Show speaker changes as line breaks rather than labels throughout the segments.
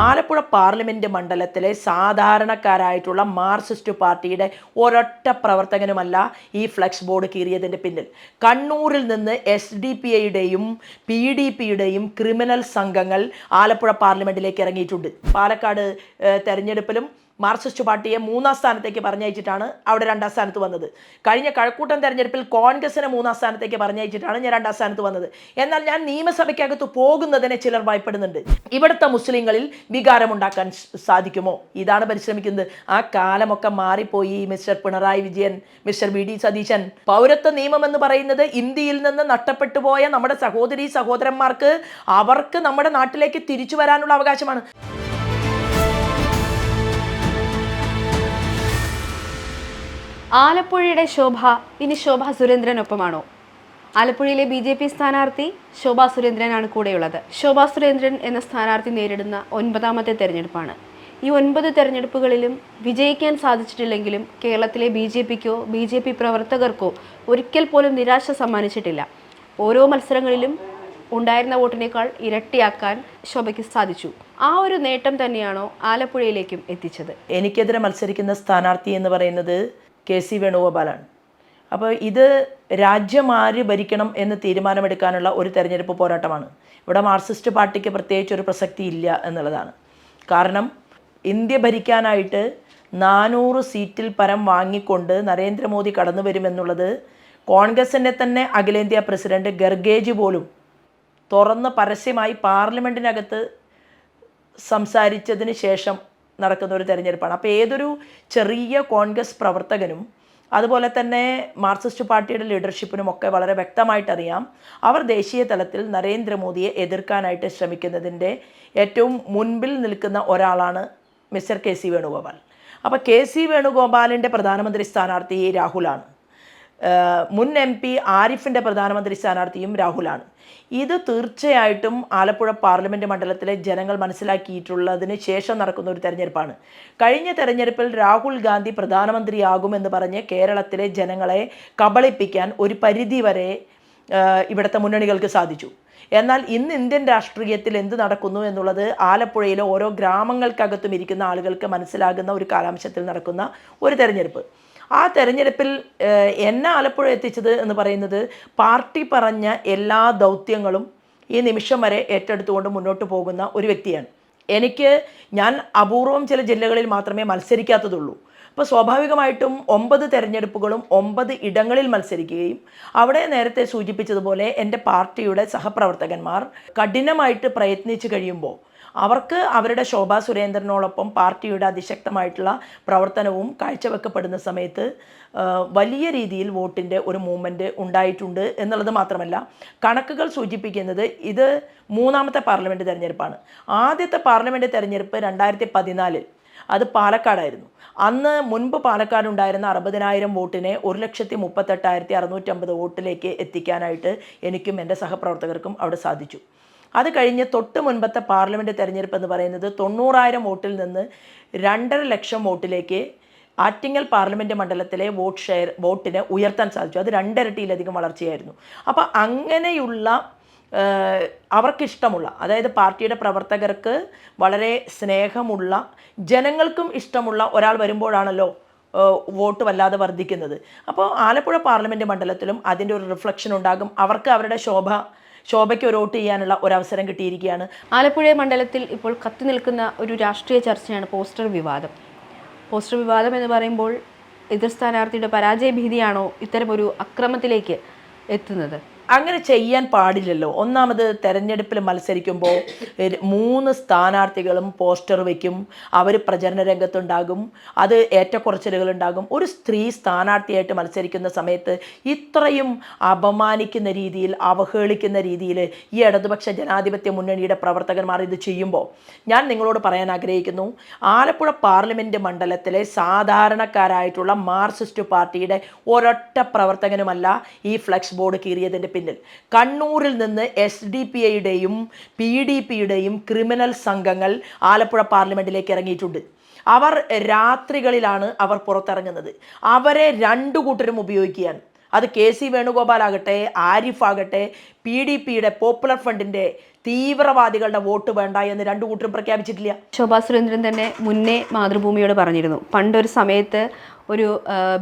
Alappuzha parliament മണ്ഡലത്തിലെ സാധാരണക്കാരായിട്ടുള്ള Marxist പാർട്ടിയുടെ ഒരൊറ്റ പ്രവർത്തകനുമല്ല ഈ ഫ്ലെക്സ് ബോർഡ് കീറിയതിന്റെ പിന്നിൽ. കണ്ണൂരിൽ നിന്ന് എസ് ഡി പി ഐയുടെയും പി ഡി പിയുടെയും ക്രിമിനൽ സംഘങ്ങൾ ആലപ്പുഴ പാർലമെന്റിലേക്ക് ഇറങ്ങിയിട്ടുണ്ട്. പാലക്കാട് തെരഞ്ഞെടുപ്പിലും മാർക്സിസ്റ്റ് പാർട്ടിയെ മൂന്നാം സ്ഥാനത്തേക്ക് പറഞ്ഞയച്ചിട്ടാണ് അവിടെ രണ്ടാം സ്ഥാനത്ത് വന്നത്. കഴിഞ്ഞ കഴക്കൂട്ടം തെരഞ്ഞെടുപ്പിൽ കോൺഗ്രസിനെ മൂന്നാം സ്ഥാനത്തേക്ക് പറഞ്ഞയച്ചിട്ടാണ് ഞാൻ രണ്ടാം സ്ഥാനത്ത് വന്നത്. എന്നാൽ ഞാൻ നിയമസഭയ്ക്കകത്ത് പോകുന്നതിനെ ചിലർ ഭയപ്പെടുന്നുണ്ട്. ഇവിടുത്തെ മുസ്ലിങ്ങളിൽ വികാരമുണ്ടാക്കാൻ സാധിക്കുമോ? ഇതാണ് പരിശ്രമിക്കുന്നത്. ആ കാലമൊക്കെ മാറിപ്പോയി mister Pinarayi Vijayan mister V D Satheesan. പൗരത്വ നിയമം എന്ന് പറയുന്നത് ഇന്ത്യയിൽ നിന്ന് നഷ്ടപ്പെട്ടു പോയ നമ്മുടെ സഹോദരി സഹോദരന്മാർക്ക് അവർക്ക് നമ്മുടെ നാട്ടിലേക്ക് തിരിച്ചു വരാനുള്ള അവകാശമാണ്.
ആലപ്പുഴയുടെ ശോഭ ഇനി ശോഭ സുരേന്ദ്രനൊപ്പമാണോ? ആലപ്പുഴയിലെ ബി ജെ പി സ്ഥാനാർത്ഥി ശോഭ സുരേന്ദ്രനാണ് കൂടെയുള്ളത്. ശോഭ സുരേന്ദ്രൻ എന്ന സ്ഥാനാർത്ഥി നേരിടുന്ന ഒൻപതാമത്തെ തെരഞ്ഞെടുപ്പാണ്. ഈ ഒൻപത് തെരഞ്ഞെടുപ്പുകളിലും വിജയിക്കാൻ സാധിച്ചിട്ടില്ലെങ്കിലും കേരളത്തിലെ ബി ജെ പിക്കോ ബി ജെ പി പ്രവർത്തകർക്കോ ഒരിക്കൽ പോലും നിരാശ സമ്മാനിച്ചിട്ടില്ല. ഓരോ മത്സരങ്ങളിലും ഉണ്ടായിരുന്ന വോട്ടിനേക്കാൾ ഇരട്ടിയാക്കാൻ ശോഭയ്ക്ക് സാധിച്ചു. ആ ഒരു നേട്ടം തന്നെയാണോ ആലപ്പുഴയിലേക്കും എത്തിച്ചത്?
എനിക്കെതിരെ മത്സരിക്കുന്ന സ്ഥാനാർത്ഥി എന്ന് പറയുന്നത് കെ സി വേണുഗോപാലാണ്. അപ്പോൾ ഇത് രാജ്യം ആര് ഭരിക്കണം എന്ന് തീരുമാനമെടുക്കാനുള്ള ഒരു തെരഞ്ഞെടുപ്പ് പോരാട്ടമാണ്. ഇവിടെ മാർക്സിസ്റ്റ് പാർട്ടിക്ക് പ്രത്യേകിച്ച് ഒരു പ്രസക്തി ഇല്ല എന്നുള്ളതാണ്. കാരണം ഇന്ത്യ ഭരിക്കാനായിട്ട് നാനൂറ് സീറ്റിൽ പരം വാങ്ങിക്കൊണ്ട് നരേന്ദ്രമോദി കടന്നു വരുമെന്നുള്ളത് കോൺഗ്രസിന്റെ തന്നെ അഖിലേന്ത്യാ പ്രസിഡന്റ് ഗർഗേജ് പോലും തുറന്ന് പരസ്യമായി പാർലമെന്റിനകത്ത് സംസാരിച്ചതിന് ശേഷം നടക്കുന്ന ഒരു തെരഞ്ഞെടുപ്പാണ്. അപ്പോൾ ഏതൊരു ചെറിയ കോൺഗ്രസ് പ്രവർത്തകനും അതുപോലെ തന്നെ മാർക്സിസ്റ്റ് പാർട്ടിയുടെ ലീഡർഷിപ്പിനും ഒക്കെ വളരെ വ്യക്തമായിട്ടറിയാം അവർ ദേശീയ തലത്തിൽ നരേന്ദ്രമോദിയെ എതിർക്കാനായിട്ട് ശ്രമിക്കുന്നതിന്റെ ഏറ്റവും മുൻപിൽ നിൽക്കുന്ന ഒരാളാണ് മിസ്റ്റർ കെ സി വേണുഗോപാൽ. അപ്പോൾ കെ സി വേണുഗോപാലിന്റെ പ്രധാനമന്ത്രി സ്ഥാനാർത്ഥി രാഹുലാണ്. മുൻ എം പി ആരിഫിന്റെ പ്രധാനമന്ത്രി സ്ഥാനാർത്ഥിയും രാഹുലാണ്. ഇത് തീർച്ചയായിട്ടും ആലപ്പുഴ പാർലമെന്റ് മണ്ഡലത്തിലെ ജനങ്ങൾ മനസ്സിലാക്കിയിട്ടുള്ളതിന് ശേഷം നടക്കുന്ന ഒരു തെരഞ്ഞെടുപ്പാണ്. കഴിഞ്ഞ തെരഞ്ഞെടുപ്പിൽ രാഹുൽ ഗാന്ധി പ്രധാനമന്ത്രിയാകുമെന്ന് പറഞ്ഞ് കേരളത്തിലെ ജനങ്ങളെ കബളിപ്പിക്കാൻ ഒരു പരിധി വരെ ഇവിടുത്തെ മുന്നണികൾക്ക് സാധിച്ചു. എന്നാൽ ഇന്ന് ഇന്ത്യൻ രാഷ്ട്രീയത്തിൽ എന്ത് നടക്കുന്നു എന്നുള്ളത് ആലപ്പുഴയിലെ ഓരോ ഗ്രാമങ്ങൾക്കകത്തും ഇരിക്കുന്ന ആളുകൾക്ക് മനസ്സിലാകുന്ന ഒരു കാലാംശത്തിൽ നടക്കുന്ന ഒരു തെരഞ്ഞെടുപ്പ്. ആ തെരഞ്ഞെടുപ്പിൽ എന്നെ ആലപ്പുഴ എത്തിച്ചത് എന്ന് പറയുന്നത് പാർട്ടി പറഞ്ഞ എല്ലാ ദൗത്യങ്ങളും ഈ നിമിഷം വരെ ഏറ്റെടുത്തുകൊണ്ട് മുന്നോട്ട് പോകുന്ന ഒരു വ്യക്തിയാണ്. എനിക്ക് ഞാൻ അപൂർവം ചില ജില്ലകളിൽ മാത്രമേ മത്സരിക്കാത്തതുള്ളൂ. അപ്പോൾ സ്വാഭാവികമായിട്ടും ഒമ്പത് തെരഞ്ഞെടുപ്പുകളും ഒമ്പത് ഇടങ്ങളിൽ മത്സരിക്കുകയും അവിടെ നേരത്തെ സൂചിപ്പിച്ചതുപോലെ എന്റെ പാർട്ടിയുടെ സഹപ്രവർത്തകന്മാർ കഠിനമായിട്ട് പ്രയത്നിച്ചു കഴിയുമ്പോൾ അവർക്ക് അവരുടെ ശോഭാ സുരേന്ദ്രനോടൊപ്പം പാർട്ടിയുടെ അതിശക്തമായിട്ടുള്ള പ്രവർത്തനവും കാഴ്ചവെക്കപ്പെടുന്ന സമയത്ത് വലിയ രീതിയിൽ വോട്ടിന്റെ ഒരു മൂവ്മെന്റ് ഉണ്ടായിട്ടുണ്ട് എന്നുള്ളത് മാത്രമല്ല കണക്കുകൾ സൂചിപ്പിക്കുന്നത് ഇത് മൂന്നാമത്തെ പാർലമെന്റ് തെരഞ്ഞെടുപ്പാണ്. ആദ്യത്തെ പാർലമെന്റ് തെരഞ്ഞെടുപ്പ് രണ്ടായിരത്തി പതിനാലിൽ അത് പാലക്കാടായിരുന്നു. അന്ന് മുൻപ് പാലക്കാടുണ്ടായിരുന്ന അറുപതിനായിരം വോട്ടിനെ ഒരു ലക്ഷത്തി മുപ്പത്തെട്ടായിരത്തി അറുന്നൂറ്റമ്പത് വോട്ടിലേക്ക് എത്തിക്കാനായിട്ട് എനിക്കും എന്റെ സഹപ്രവർത്തകർക്കും അവിടെ സാധിച്ചു. അത് കഴിഞ്ഞ് തൊട്ട് മുൻപത്തെ പാർലമെന്റ് തെരഞ്ഞെടുപ്പ് എന്ന് പറയുന്നത് തൊണ്ണൂറായിരം വോട്ടിൽ നിന്ന് രണ്ടര ലക്ഷം വോട്ടിലേക്ക് ആറ്റിങ്ങൽ പാർലമെന്റ് മണ്ഡലത്തിലെ വോട്ട് ഷെയർ വോട്ടിനെ ഉയർത്താൻ സാധിച്ചു. അത് രണ്ടിരട്ടിയിലധികം വളർച്ചയായിരുന്നു. അപ്പോൾ അങ്ങനെയുള്ള അവർക്കിഷ്ടമുള്ള അതായത് പാർട്ടിയുടെ പ്രവർത്തകർക്ക് വളരെ സ്നേഹമുള്ള ജനങ്ങൾക്കും ഇഷ്ടമുള്ള ഒരാൾ വരുമ്പോഴാണല്ലോ വോട്ട് വല്ലാതെ വർദ്ധിക്കുന്നത്. അപ്പോൾ ആലപ്പുഴ പാർലമെന്റ് മണ്ഡലത്തിലും അതിന്റെ ഒരു റിഫ്ലക്ഷൻ ഉണ്ടാകും. അവർക്ക് അവരുടെ ശോഭ ശോഭയ്ക്ക് ഒരു വോട്ട് ചെയ്യാനുള്ള ഒരു അവസരം കിട്ടിയിരിക്കുകയാണ്.
ആലപ്പുഴ മണ്ഡലത്തിൽ ഇപ്പോൾ കത്തി നിൽക്കുന്ന ഒരു രാഷ്ട്രീയ ചർച്ചയാണ് പോസ്റ്റർ വിവാദം. പോസ്റ്റർ വിവാദം എന്ന് പറയുമ്പോൾ എതിർ സ്ഥാനാർത്ഥിയുടെ പരാജയ ഭീതിയാണോ ഇത്തരമൊരു അക്രമത്തിലേക്ക് എത്തുന്നത്?
അങ്ങനെ ചെയ്യാൻ പാടില്ലല്ലോ. ഒന്നാമത് തെരഞ്ഞെടുപ്പിൽ മത്സരിക്കുമ്പോൾ മൂന്ന് സ്ഥാനാർത്ഥികളും പോസ്റ്റർ വയ്ക്കും അവർ പ്രചരണ രംഗത്തുണ്ടാകും. അത് ഏറ്റക്കുറച്ചിലുകളുണ്ടാകും. ഒരു സ്ത്രീ സ്ഥാനാർത്ഥിയായിട്ട് മത്സരിക്കുന്ന സമയത്ത് ഇത്രയും അപമാനിക്കുന്ന രീതിയിൽ അവഹേളിക്കുന്ന രീതിയിൽ ഈ ഇടതുപക്ഷ ജനാധിപത്യ മുന്നണിയുടെ പ്രവർത്തകന്മാർ ഇത് ചെയ്യുമ്പോൾ ഞാൻ നിങ്ങളോട് പറയാൻ ആഗ്രഹിക്കുന്നു. ആലപ്പുഴ പാർലമെന്റ് മണ്ഡലത്തിലെ സാധാരണക്കാരായിട്ടുള്ള മാർക്സിസ്റ്റ് പാർട്ടിയുടെ ഒരൊറ്റ പ്രവർത്തകനുമല്ല ഈ ഫ്ലെക്സ് ബോർഡ് കീറിയതിന്റെ പിന്നിൽ. കണ്ണൂരിൽ നിന്ന് എസ് ഡി പി ഐയുടെയും പി ഡി പിയുടെയും ക്രിമിനൽ സംഘങ്ങൾ ആലപ്പുഴ പാർലമെന്റിലേക്ക് ഇറങ്ങിയിട്ടുണ്ട്. അവർ രാത്രികളിലാണ് അവർ പുറത്തിറങ്ങുന്നത്. അവരെ രണ്ടു കൂട്ടരും ഉപയോഗിക്കുകയാണ്. അത് കെ സി വേണുഗോപാൽ ആകട്ടെ ആരിഫ് ആകട്ടെ പി ഡി പിയുടെ പോപ്പുലർ ഫ്രണ്ടിന്റെ തീവ്രവാദികളുടെ വോട്ട് വേണ്ട എന്ന് രണ്ടു കൂട്ടരും പ്രഖ്യാപിച്ചിട്ടില്ല.
ശോഭാ സുരേന്ദ്രൻ തന്നെ മുന്നേ മാതൃഭൂമിയോട് പറഞ്ഞിരുന്നു. പണ്ടൊരു സമയത്ത് ഒരു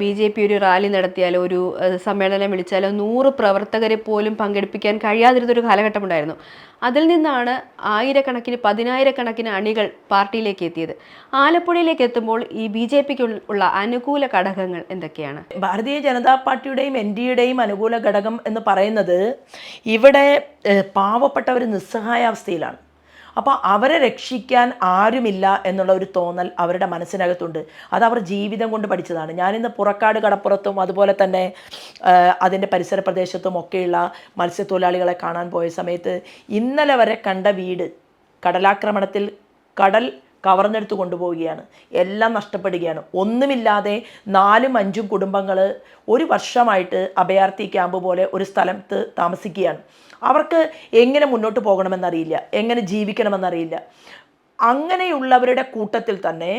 ബി ജെ പി ഒരു റാലി നടത്തിയാലോ ഒരു സമ്മേളനം വിളിച്ചാലോ നൂറ് പ്രവർത്തകരെ പോലും പങ്കെടുപ്പിക്കാൻ കഴിയാതിരുന്നൊരു കാലഘട്ടം ഉണ്ടായിരുന്നു. അതിൽ നിന്നാണ് ആയിരക്കണക്കിന് പതിനായിരക്കണക്കിന് അണികൾ പാർട്ടിയിലേക്ക് എത്തിയത്. ആലപ്പുഴയിലേക്ക് എത്തുമ്പോൾ ഈ ബി ജെ പിക്ക് ഉള്ള അനുകൂല ഘടകങ്ങൾ എന്തൊക്കെയാണ്?
ഭാരതീയ ജനതാ പാർട്ടിയുടെയും എൻ ഡി എയുടെയും അനുകൂല ഘടകം എന്ന് പറയുന്നത് ഇവിടെ പാവപ്പെട്ടവർ നിസ്സഹായാവസ്ഥയിലാണ്. അപ്പോൾ അവരെ രക്ഷിക്കാൻ ആരുമില്ല എന്നുള്ള ഒരു തോന്നൽ അവരുടെ മനസ്സിനകത്തുണ്ട്. അത് അവർ ജീവിതം കൊണ്ട് പഠിച്ചതാണ്. ഞാനിന്ന് പുറക്കാട് കടപ്പുറത്തും അതുപോലെ തന്നെ അതിന്റെ പരിസര പ്രദേശത്തും ഒക്കെയുള്ള മത്സ്യത്തൊഴിലാളികളെ കാണാൻ പോയ സമയത്ത് ഇന്നലെ വരെ കണ്ട വീട് കടലാക്രമണത്തിൽ കടൽ കവർന്നെടുത്ത് കൊണ്ടുപോവുകയാണ്. എല്ലാം നഷ്ടപ്പെടുകയാണ്. ഒന്നുമില്ലാതെ നാലും അഞ്ചും കുടുംബങ്ങൾ ഒരു വർഷമായിട്ട് അഭയാർത്ഥി ക്യാമ്പ് പോലെ ഒരു സ്ഥലത്ത് താമസിക്കുകയാണ്. അവർക്ക് എങ്ങനെ മുന്നോട്ട് പോകണമെന്നറിയില്ല. എങ്ങനെ ജീവിക്കണമെന്നറിയില്ല. അങ്ങനെയുള്ളവരുടെ കൂട്ടത്തിൽ തന്നെ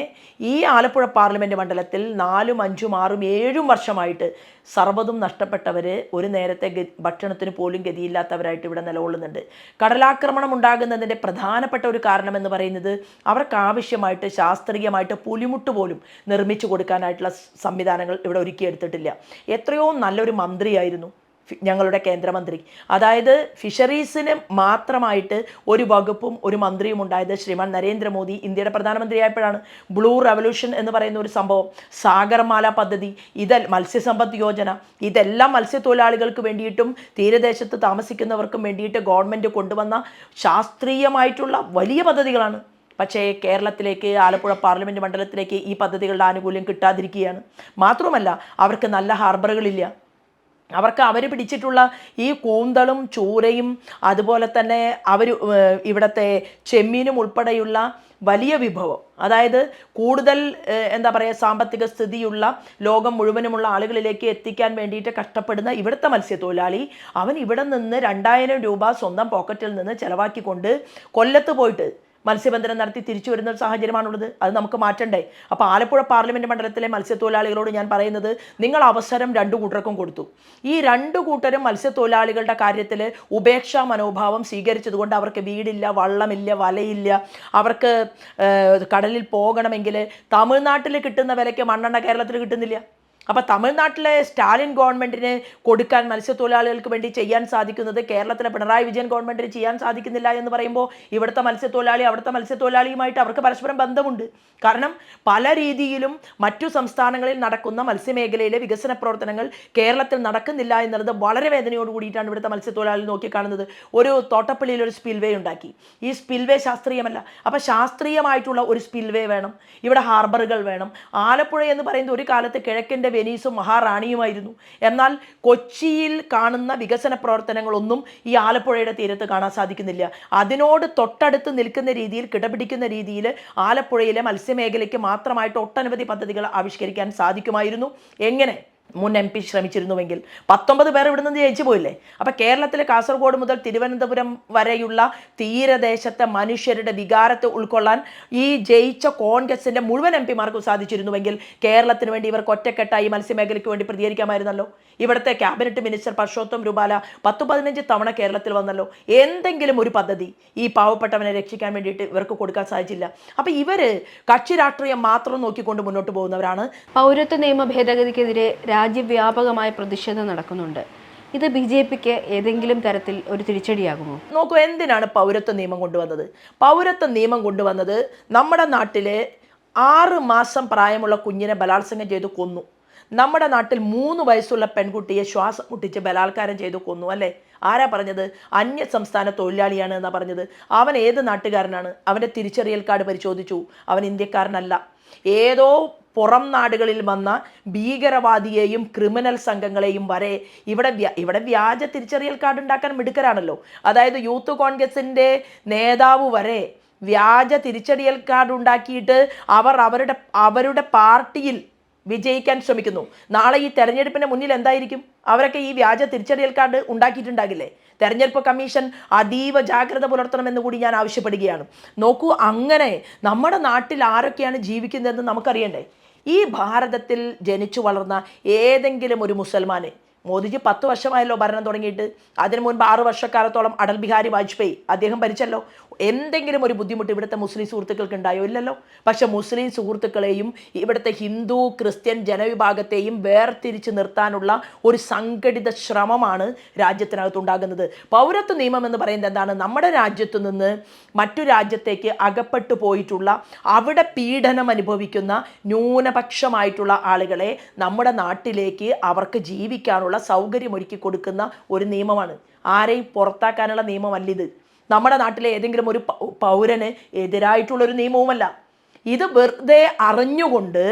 ഈ ആലപ്പുഴ പാർലമെന്റ് മണ്ഡലത്തിൽ നാലും അഞ്ചും ആറും ഏഴും വർഷമായിട്ട് സർവതും നഷ്ടപ്പെട്ടവർ ഒരു നേരത്തെ ഭക്ഷണത്തിന് പോലും ഗതിയില്ലാത്തവരായിട്ട് ഇവിടെ നിലകൊള്ളുന്നുണ്ട്. കടലാക്രമണം ഉണ്ടാകുന്നതിന്റെ പ്രധാനപ്പെട്ട ഒരു കാരണമെന്ന് പറയുന്നത് അവർക്ക് ആവശ്യമായിട്ട് ശാസ്ത്രീയമായിട്ട് പുലിമുട്ട് പോലും നിർമ്മിച്ചു കൊടുക്കാനായിട്ടുള്ള സംവിധാനങ്ങൾ ഇവിടെ ഒരുക്കിയെടുത്തിട്ടില്ല. എത്രയോ നല്ലൊരു മന്ത്രിയായിരുന്നു. ഞങ്ങളുടെ കേന്ദ്രമന്ത്രി. അതായത് ഫിഷറീസിന് മാത്രമായിട്ട് ഒരു വകുപ്പും ഒരു മന്ത്രിയും ഉണ്ടായത് ശ്രീമാൻ നരേന്ദ്രമോദി ഇന്ത്യയുടെ പ്രധാനമന്ത്രിയായപ്പോഴാണ്. ബ്ലൂ റവല്യൂഷൻ എന്ന് പറയുന്ന ഒരു സംഭവം സാഗർമാല പദ്ധതി ഇതൽ മത്സ്യസമ്പദ് യോജന ഇതെല്ലാം മത്സ്യത്തൊഴിലാളികൾക്ക് വേണ്ടിയിട്ടും തീരദേശത്ത് താമസിക്കുന്നവർക്കും വേണ്ടിയിട്ട് ഗവൺമെന്റ് കൊണ്ടുവന്ന ശാസ്ത്രീയമായിട്ടുള്ള വലിയ പദ്ധതികളാണ്. പക്ഷേ കേരളത്തിലേക്ക് ആലപ്പുഴ പാർലമെന്റ് മണ്ഡലത്തിലേക്ക് ഈ പദ്ധതികളുടെ ആനുകൂല്യം കിട്ടാതിരിക്കുകയാണ്. മാത്രമല്ല അവർക്ക് നല്ല ഹാർബറുകളില്ല. അവർക്ക് അവർ പിടിച്ചിട്ടുള്ള ഈ കൂന്തളും ചൂരയും അതുപോലെ തന്നെ അവർ ഇവിടുത്തെ ചെമ്മീനും ഉൾപ്പെടെയുള്ള വലിയ വിഭവം. അതായത് കൂടുതൽ എന്താ പറയുക സാമ്പത്തിക സ്ഥിതിയുള്ള ലോകം മുഴുവനുമുള്ള ആളുകളിലേക്ക് എത്തിക്കാൻ വേണ്ടിയിട്ട് കഷ്ടപ്പെടുന്ന ഇവിടുത്തെ മത്സ്യത്തൊഴിലാളി അവൻ ഇവിടെ നിന്ന് രണ്ടായിരം രൂപ സ്വന്തം പോക്കറ്റിൽ നിന്ന് ചിലവാക്കിക്കൊണ്ട് കൊല്ലത്ത് പോയിട്ട് മത്സ്യബന്ധനം നടത്തി തിരിച്ചു വരുന്ന ഒരു സാഹചര്യമാണുള്ളത്. അത് നമുക്ക് മാറ്റണ്ടേ. അപ്പോൾ ആലപ്പുഴ പാർലമെന്റ് മണ്ഡലത്തിലെ മത്സ്യത്തൊഴിലാളികളോട് ഞാൻ പറയുന്നത് നിങ്ങൾ അവസരം രണ്ടു കൂട്ടർക്കും കൊടുത്തു. ഈ രണ്ടു കൂട്ടരും മത്സ്യത്തൊഴിലാളികളുടെ കാര്യത്തിൽ ഉപേക്ഷാ മനോഭാവം സ്വീകരിച്ചതുകൊണ്ട് അവർക്ക് വീടില്ല വള്ളമില്ല വലയില്ല. അവർക്ക് കടലിൽ പോകണമെങ്കിൽ തമിഴ്നാട്ടിൽ കിട്ടുന്ന വിലയ്ക്ക് മണ്ണെണ്ണ കേരളത്തിൽ കിട്ടുന്നില്ല. അപ്പോൾ തമിഴ്നാട്ടിലെ സ്റ്റാലിൻ ഗവൺമെന്റിന് കൊടുക്കാൻ മത്സ്യത്തൊഴിലാളികൾക്ക് വേണ്ടി ചെയ്യാൻ സാധിക്കുന്നത് കേരളത്തിലെ പിണറായി വിജയൻ ഗവൺമെന്റിന് ചെയ്യാൻ സാധിക്കുന്നില്ല എന്ന് പറയുമ്പോൾ ഇവിടുത്തെ മത്സ്യത്തൊഴിലാളി അവിടുത്തെ മത്സ്യത്തൊഴിലാളിയുമായിട്ട് അവർക്ക് പരസ്പരം ബന്ധമുണ്ട്. കാരണം പല രീതിയിലും മറ്റു സംസ്ഥാനങ്ങളിൽ നടക്കുന്ന മത്സ്യമേഖലയിലെ വികസന പ്രവർത്തനങ്ങൾ കേരളത്തിൽ നടക്കുന്നില്ല എന്നുള്ളത് വളരെ വേദനയോട് കൂടിയിട്ടാണ് ഇവിടുത്തെ മത്സ്യത്തൊഴിലാളി നോക്കിക്കാണുന്നത് ഒരു തോട്ടപ്പള്ളിയിൽ ഒരു സ്പിൽവേ ഉണ്ടാക്കി. ഈ സ്പിൽവേ ശാസ്ത്രീയമല്ല. അപ്പോൾ ശാസ്ത്രീയമായിട്ടുള്ള ഒരു സ്പിൽവേ വേണം. ഇവിടെ ഹാർബറുകൾ വേണം. ആലപ്പുഴ എന്ന് പറയുന്നത് ഒരു കാലത്ത് കിഴക്കിന്റെ വെനീസും മഹാറാണിയുമായിരുന്നു. എന്നാൽ കൊച്ചിയിൽ കാണുന്ന വികസന പ്രവർത്തനങ്ങളൊന്നും ഈ ആലപ്പുഴയുടെ തീരത്ത് കാണാൻ സാധിക്കുന്നില്ല. അതിനോട് തൊട്ടടുത്ത് നിൽക്കുന്ന രീതിയിൽ കിടപിടിക്കുന്ന രീതിയിൽ ആലപ്പുഴയിലെ മത്സ്യമേഖലയ്ക്ക് മാത്രമായിട്ട് ഒട്ടനവധി പദ്ധതികൾ ആവിഷ്കരിക്കാൻ സാധിക്കുമായിരുന്നു. എങ്ങനെ? മുൻ എം പി ശ്രമിച്ചിരുന്നുവെങ്കിൽ പത്തൊമ്പത് പേർ ഇവിടെ നിന്ന് ജയിച്ചു പോയില്ലേ? അപ്പം കേരളത്തിലെ കാസർഗോഡ് മുതൽ തിരുവനന്തപുരം വരെയുള്ള തീരദേശത്തെ മനുഷ്യരുടെ വികാരത്തെ ഉൾക്കൊള്ളാൻ ഈ ജയിച്ച കോൺഗ്രസിന്റെ മുഴുവൻ എം പിമാർക്കും സാധിച്ചിരുന്നുവെങ്കിൽ കേരളത്തിന് വേണ്ടി ഇവർക്ക് ഒറ്റക്കെട്ടായി മത്സ്യമേഖലയ്ക്ക് വേണ്ടി പ്രതികരിക്കാമായിരുന്നല്ലോ. ഇവിടുത്തെ ക്യാബിനറ്റ് മിനിസ്റ്റർ പർഷോത്തം രൂപാല പത്ത് പതിനഞ്ച് തവണ കേരളത്തിൽ വന്നല്ലോ. എന്തെങ്കിലും ഒരു പദ്ധതി ഈ പാവപ്പെട്ടവനെ രക്ഷിക്കാൻ വേണ്ടിയിട്ട് ഇവർക്ക് കൊടുക്കാൻ സാധിച്ചില്ല. അപ്പം ഇവർ കക്ഷി രാഷ്ട്രീയം മാത്രം നോക്കിക്കൊണ്ട് മുന്നോട്ട് പോകുന്നവരാണ്.
പൗരത്വ നിയമ ഭേദഗതിക്കെതിരെ രാജ്യവ്യാപകമായ പ്രതിഷേധം നടക്കുന്നുണ്ട്. ഇത് ബി ജെ പിക്ക് ഏതെങ്കിലും തരത്തിൽ ഒരു തിരിച്ചടിയാകുമോ?
നോക്കൂ എന്തിനാണ് പൗരത്വ നിയമം കൊണ്ടുവന്നത്? പൗരത്വ നിയമം കൊണ്ടുവന്നത് നമ്മുടെ നാട്ടിലെ ആറ് മാസം പ്രായമുള്ള കുഞ്ഞിനെ ബലാത്സംഗം ചെയ്തു കൊന്നു. നമ്മുടെ നാട്ടിൽ മൂന്ന് വയസ്സുള്ള പെൺകുട്ടിയെ ശ്വാസം മുട്ടിച്ച് ബലാത്കാരം ചെയ്തു കൊന്നു അല്ലേ? ആരാ പറഞ്ഞത്? അന്യ സംസ്ഥാന തൊഴിലാളിയാണ് എന്നാ പറഞ്ഞത്. അവൻ ഏത് നാട്ടുകാരനാണ്? അവന്റെ തിരിച്ചറിയൽ കാർഡ് പരിശോധിച്ചു. അവൻ ഇന്ത്യക്കാരനല്ല. ഏതോ പുറം നാടുകളിൽ വന്ന ഭീകരവാദിയെയും ക്രിമിനൽ സംഘങ്ങളെയും വരെ ഇവിടെ ഇവിടെ വ്യാജ തിരിച്ചറിയൽ കാർഡ് ഉണ്ടാക്കാൻ മിടുക്കരാണല്ലോ. അതായത് യൂത്ത് കോൺഗ്രസിന്റെ നേതാവ് വരെ വ്യാജ തിരിച്ചറിയൽ കാർഡ് ഉണ്ടാക്കിയിട്ട് അവർ അവരുടെ അവരുടെ പാർട്ടിയിൽ വിജയിക്കാൻ ശ്രമിക്കുന്നു. നാളെ ഈ തെരഞ്ഞെടുപ്പിന് മുന്നിൽ എന്തായിരിക്കും? അവരൊക്കെ ഈ വ്യാജ തിരിച്ചറിയൽ കാർഡ് ഉണ്ടാക്കിയിട്ടുണ്ടാകില്ലേ? തെരഞ്ഞെടുപ്പ് കമ്മീഷൻ അതീവ ജാഗ്രത പുലർത്തണമെന്ന് കൂടി ഞാൻ ആവശ്യപ്പെടുകയാണ്. നോക്കൂ അങ്ങനെ നമ്മുടെ നാട്ടിൽ ആരൊക്കെയാണ് ജീവിക്കുന്നതെന്ന് നമുക്കറിയണ്ടേ? ഈ ഭാരതത്തിൽ ജനിച്ചു വളർന്ന ഏതെങ്കിലും ഒരു മുസൽമാന് മോദിജി പത്ത് വർഷമായല്ലോ ഭരണം തുടങ്ങിയിട്ട് അതിനു മുൻപ് ആറ് വർഷക്കാലത്തോളം അടൽ ബിഹാരി വാജ്പേയി അദ്ദേഹം ഭരിച്ചല്ലോ. എന്തെങ്കിലും ഒരു ബുദ്ധിമുട്ട് ഇവിടുത്തെ മുസ്ലിം സുഹൃത്തുക്കൾക്ക് ഉണ്ടായോ ഇല്ലല്ലോ. പക്ഷെ മുസ്ലിം സുഹൃത്തുക്കളെയും ഇവിടുത്തെ ഹിന്ദു ക്രിസ്ത്യൻ ജനവിഭാഗത്തെയും വേർതിരിച്ച് നിർത്താനുള്ള ഒരു സംഘടിത ശ്രമമാണ് രാജ്യത്തിനകത്തുണ്ടാകുന്നത്. പൗരത്വ നിയമം എന്ന് പറയുന്നത് എന്താണ്? നമ്മുടെ രാജ്യത്തു നിന്ന് മറ്റു രാജ്യത്തേക്ക് അകപ്പെട്ടു പോയിട്ടുള്ള അവിടെ പീഡനം അനുഭവിക്കുന്ന ന്യൂനപക്ഷമായിട്ടുള്ള ആളുകളെ നമ്മുടെ നാട്ടിലേക്ക് അവർക്ക് ജീവിക്കാനുള്ള സൗകര്യം ഒരുക്കി കൊടുക്കുന്ന ഒരു നിയമമാണ്. ആരെയും പുറത്താക്കാനുള്ള നിയമമല്ലിത്. നമ്മുടെ നാട്ടിലെ ഏതെങ്കിലും ഒരു പൗരന് എതിരായിട്ടുള്ളൊരു നിയമവുമല്ല. ഇത് വെറുതെ അറിഞ്ഞുകൊണ്ട്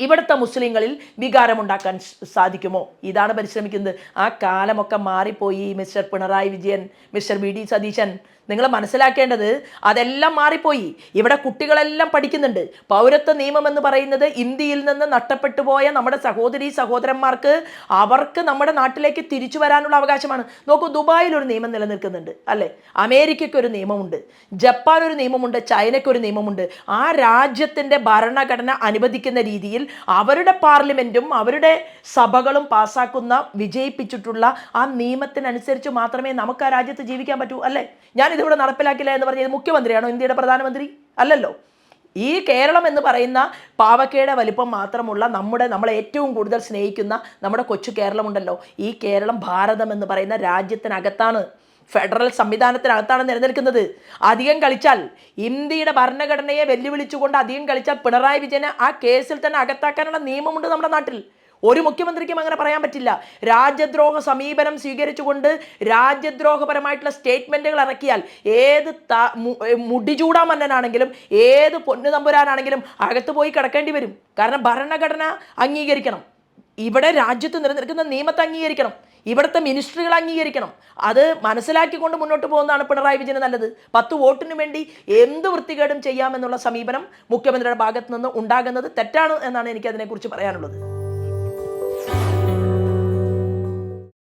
ഇവിടുത്തെ മുസ്ലിങ്ങളിൽ വികാരമുണ്ടാക്കാൻ സാധിക്കുമോ? ഇതാണ് പരിശ്രമിക്കുന്നത്. ആ കാലമൊക്കെ മാറിപ്പോയി mister Pinarayi Vijayan mister V D Satheesan. നിങ്ങൾ മനസ്സിലാക്കേണ്ടത് അതെല്ലാം മാറിപ്പോയി. ഇവിടെ കുട്ടികളെല്ലാം പഠിക്കുന്നുണ്ട്. പൗരത്വ നിയമം എന്ന് പറയുന്നത് ഇന്ത്യയിൽ നിന്ന് നഷ്ടപ്പെട്ടു പോയ നമ്മുടെ സഹോദരി സഹോദരന്മാർക്ക് അവർക്ക് നമ്മുടെ നാട്ടിലേക്ക് തിരിച്ചു വരാനുള്ള അവകാശമാണ്. നോക്കൂ ദുബായിൽ ഒരു നിയമം നിലനിൽക്കുന്നുണ്ട് അല്ലേ? അമേരിക്കയ്ക്ക് ഒരു നിയമമുണ്ട്. ജപ്പാൻ ഒരു നിയമമുണ്ട്. ചൈനയ്ക്ക് ഒരു നിയമമുണ്ട്. ആ രാജ്യത്തിന്റെ ഭരണഘടന അനുവദിക്കുന്ന രീതിയിൽ അവരുടെ പാർലമെന്റും അവരുടെ സഭകളും പാസ്സാക്കുന്ന വിജയിപ്പിച്ചിട്ടുള്ള ആ നിയമത്തിനനുസരിച്ച് മാത്രമേ നമുക്ക് ആ രാജ്യത്ത് ജീവിക്കാൻ പറ്റൂ അല്ലേ? ഞാൻ ഇതിവിടെ നടപ്പിലാക്കില്ല എന്ന് പറഞ്ഞത് മുഖ്യമന്ത്രിയാണോ ഇന്ത്യയുടെ പ്രധാനമന്ത്രി? അല്ലല്ലോ. ഈ കേരളം എന്ന് പറയുന്ന പാവക്കയുടെ വലിപ്പം മാത്രമുള്ള നമ്മുടെ നമ്മളെ ഏറ്റവും കൂടുതൽ സ്നേഹിക്കുന്ന നമ്മുടെ കൊച്ചു കേരളമുണ്ടല്ലോ. ഈ കേരളം ഭാരതം എന്ന് പറയുന്ന രാജ്യത്തിനകത്താണ് ഫെഡറൽ സംവിധാനത്തിനകത്താണ് നിലനിൽക്കുന്നത്. അധികം കളിച്ചാൽ ഇന്ത്യയുടെ ഭരണഘടനയെ വെല്ലുവിളിച്ചുകൊണ്ട് അധികം കളിച്ചാൽ പിണറായി വിജയനെ ആ കേസിൽ തന്നെ അകത്താക്കാനുള്ള നിയമമുണ്ട് നമ്മുടെ നാട്ടിൽ. ഒരു മുഖ്യമന്ത്രിക്കും അങ്ങനെ പറയാൻ പറ്റില്ല. രാജ്യദ്രോഹ സമീപനം സ്വീകരിച്ചുകൊണ്ട് രാജ്യദ്രോഹപരമായിട്ടുള്ള സ്റ്റേറ്റ്മെന്റുകൾ ഇറക്കിയാൽ ഏത് മുടിചൂടാ മന്നനാണെങ്കിലും ഏത് പൊന്നു തമ്പുരാനാണെങ്കിലും അകത്ത് പോയി കിടക്കേണ്ടി വരും. കാരണം ഭരണഘടന അംഗീകരിക്കണം. ഇവിടെ രാജ്യത്ത് നിലനിൽക്കുന്ന നിയമത്തെ അംഗീകരിക്കണം. ഇവിടുത്തെ മിനിസ്ട്രികൾ അംഗീകരിക്കണം. അത് മനസ്സിലാക്കിക്കൊണ്ട് മുന്നോട്ട് പോകുന്നതാണ് പിണറായി വിജയന് നല്ലത്. പത്ത് വോട്ടിന് വേണ്ടി എന്ത് വൃത്തികേടും ചെയ്യാമെന്നുള്ള സമീപനം മുഖ്യമന്ത്രിയുടെ ഭാഗത്ത് നിന്ന് ഉണ്ടാകുന്നത് തെറ്റാണ് എന്നാണ് എനിക്ക് അതിനെക്കുറിച്ച് പറയാനുള്ളത്.